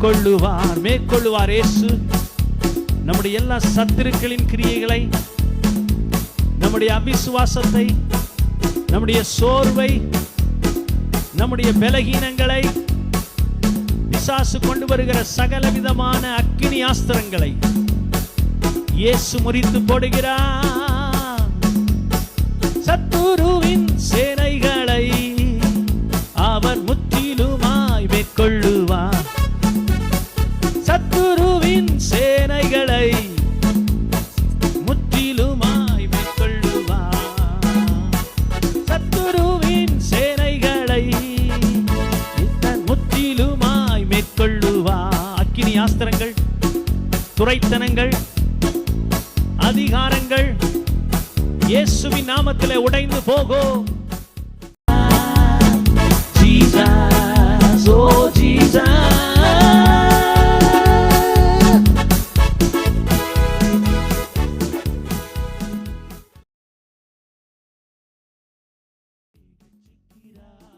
மேற்கொள்ளுவார் மேற்கொள்ளுவார் இயேசு. நம்முடைய எல்லா சத்துருக்களின் கிரியைகளை நம்முடைய அவிசுவாசத்தை நம்முடைய சோர்வை நம்முடைய பலகீனங்களை பிசாசு கொண்டு வருகிற சகல விதமான அக்கினி ஆஸ்திரங்களை இயேசு முறித்து போடுகிறார். சத்துருவின் சேனைகள் அக்கினி துறைத்தனங்கள் அதிகாரங்கள் இயேசுவின் நாமத்திலே உடைந்து போகும்